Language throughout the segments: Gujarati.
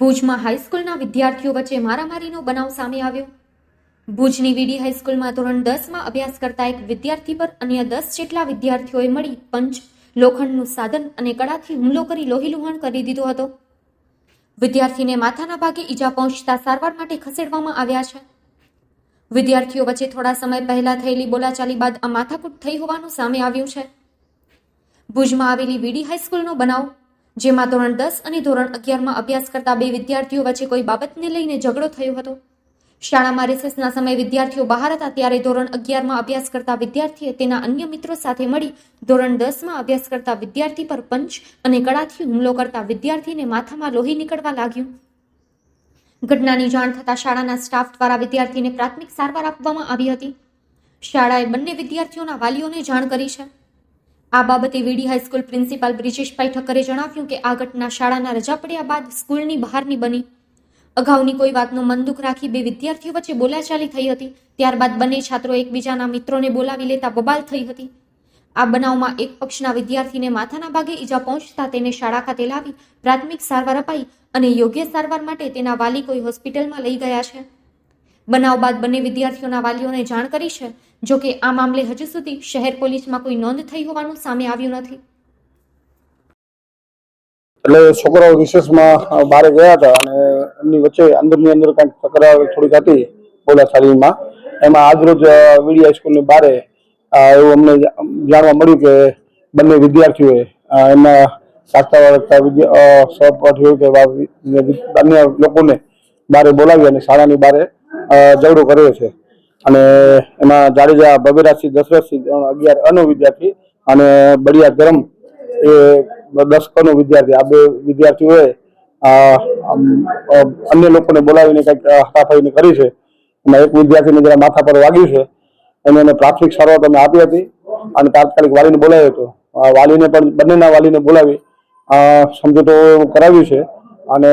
ભુજમાં હાઈસ્કૂલના વિદ્યાર્થીઓ વચ્ચે મારામારીનો બનાવ સામે આવ્યો. ભુજની વીડી હાઈસ્કૂલમાં ધોરણ દસમાં અભ્યાસ કરતા એક વિદ્યાર્થી પર અન્ય દસ જેટલા વિદ્યાર્થીઓએ મળી પંચ, લોખંડનું સાધન અને કડાથી હુમલો કરી લોહીલુહાણ કરી દીધો હતો. વિદ્યાર્થીને માથાના ભાગે ઈજા પહોંચતા સારવાર માટે ખસેડવામાં આવ્યા છે. વિદ્યાર્થીઓ વચ્ચે થોડા સમય પહેલા થયેલી બોલાચાલી બાદ આ માથાકૂટ થઈ હોવાનું સામે આવ્યું છે. ભુજમાં આવેલી વીડી હાઈસ્કૂલનો બનાવ જેમાં ધોરણ દસ અને ધોરણ અગિયારમાં અભ્યાસ કરતા બે વિદ્યાર્થીઓ વચ્ચે કોઈ બાબતને લઈને ઝઘડો થયો હતો. શાળામાં રિસેસના સમયે વિદ્યાર્થીઓ બહાર હતા ત્યારે ધોરણ અગિયારમાં અભ્યાસ કરતા વિદ્યાર્થીએ તેના અન્ય મિત્રો સાથે મળી ધોરણ દસમાં અભ્યાસ કરતા વિદ્યાર્થી પર પંચ અને કડાથી હુમલો કરતા વિદ્યાર્થીને માથામાં લોહી નીકળવા લાગ્યું. ઘટનાની જાણ થતાં શાળાના સ્ટાફ દ્વારા વિદ્યાર્થીને પ્રાથમિક સારવાર આપવામાં આવી હતી. શાળાએ બંને વિદ્યાર્થીઓના વાલીઓને જાણ કરી છે. આ બાબતે વીડી હાઈસ્કૂલ પ્રિન્સિપાલ બ્રિજેશભાઈ ઠક્કરે જણાવ્યું કે આ ઘટના શાળાના રજા પડ્યા બાદ સ્કૂલની બહારની બની. અગાઉની કોઈ વાતનો મન દુઃખ રાખી બે વિદ્યાર્થીઓ વચ્ચે બોલાચાલી થઈ હતી. ત્યારબાદ બંને છાત્રો એકબીજાના મિત્રોને બોલાવી લેતા બબાલ થઈ હતી. આ બનાવમાં એક પક્ષના વિદ્યાર્થીને માથાના ભાગે ઈજા પહોંચતા તેને શાળા ખાતે લાવી પ્રાથમિક સારવાર અપાઈ અને યોગ્ય સારવાર માટે તેના વાલી કોઈ હોસ્પિટલમાં લઈ ગયા છે. બનાવ બાદ બંને વિદ્યાર્થીઓના વાલીઓને જાણ કરી છે, જો કે આ મામલે હજુ સુધી શહેર પોલીસમાં કોઈ નોંધ થઈ હોવાનું સામે આવ્યું નથી. એટલે છોકરાઓ રિસેસમાં બહાર ગયા હતા અને એમની વચ્ચે અંદરની અંદર કંઈક તકરાર થોડીક હતી બોલાચાલીમાં. એમાં આજરોજ વીડી હાઈસ્કૂલની બારે એવું અમને જાણવા મળ્યું કે બંને વિદ્યાર્થીઓએ એમના શાસ્ત્રા વાળતા સહપાઠીઓ કે અન્ય લોકોને બારે બોલાવી અને શાળાની બારે ઝઘડો કર્યો છે. અને એમાં જાડેજા ભવેરાજસિંહ દશરથસિંહ અગિયાર અનો વિદ્યાર્થી અને બળિયા ધરમ એ દસ કનો વિદ્યાર્થી. આ બે વિદ્યાર્થીઓએ અન્ય લોકોને બોલાવીને કંઈક હકાફાઈને કરી છે. એમાં એક વિદ્યાર્થીને જરા માથા પર વાગ્યું છે. એને પ્રાથમિક સારવાર અમે આપી હતી અને તાત્કાલિક વાલીને બોલાવ્યો હતો. વાલીને પણ, બંનેના વાલીને બોલાવી સમજૂતો કરાવ્યું છે. અને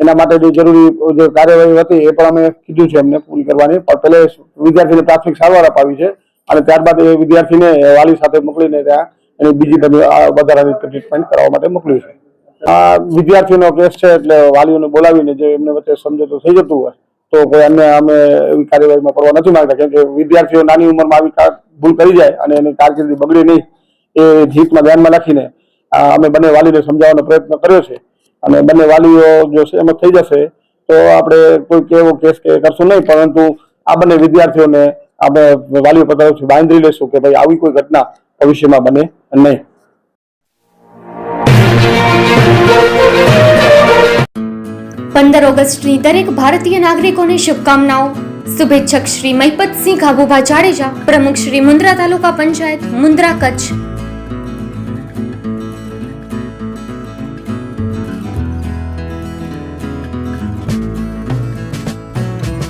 એના માટે જે જરૂરી જે કાર્યવાહી હતી એ પણ અમે કીધું છે એમને પૂરી કરવાની. પણ પહેલે વિદ્યાર્થીને પ્રાથમિક સારવાર અપાવી છે અને ત્યારબાદ એ વિદ્યાર્થીને વાલી સાથે મોકલીને ત્યાં એની બીજી બધી વધારાની ટ્રીટમેન્ટ કરાવવા માટે મોકલ્યું છે. આ વિદ્યાર્થીનો કેસ છે એટલે વાલીઓને બોલાવીને જે એમને વચ્ચે સમજૂતો થઈ જતું હોય તો કોઈ અન્ય અમે એવી કાર્યવાહીમાં કરવા નથી માંગતા. કેમ કે વિદ્યાર્થીઓ નાની ઉંમરમાં આવી ભૂલ કરી જાય અને એની કારકિર્દી બગડે નહીં એ જીતમાં ધ્યાનમાં રાખીને અમે બંને વાલીને સમજાવવાનો પ્રયત્ન કર્યો છે. અને બંને વાલીઓ જો સહેમત થઈ જશે, તો આપણે કોઈ એવો કેસ કરશું નહીં, પરંતુ આ બંને વિદ્યાર્થીઓને આપણે વાલીઓ તરફથી બાંધી લેશું કે ભાઈ આવી કોઈ ઘટના ભવિષ્યમાં બને નહીં. પંદર ઓગસ્ટની દરેક ભારતીય નાગરિકોને શુભકામનાઓ. શુભેચ્છક શ્રી મહિપતસિંહ ખાબુભા જાડેજા, પ્રમુખ શ્રી મુન્દ્રા તાલુકા પંચાયત, મુન્દ્રા કચ્છ.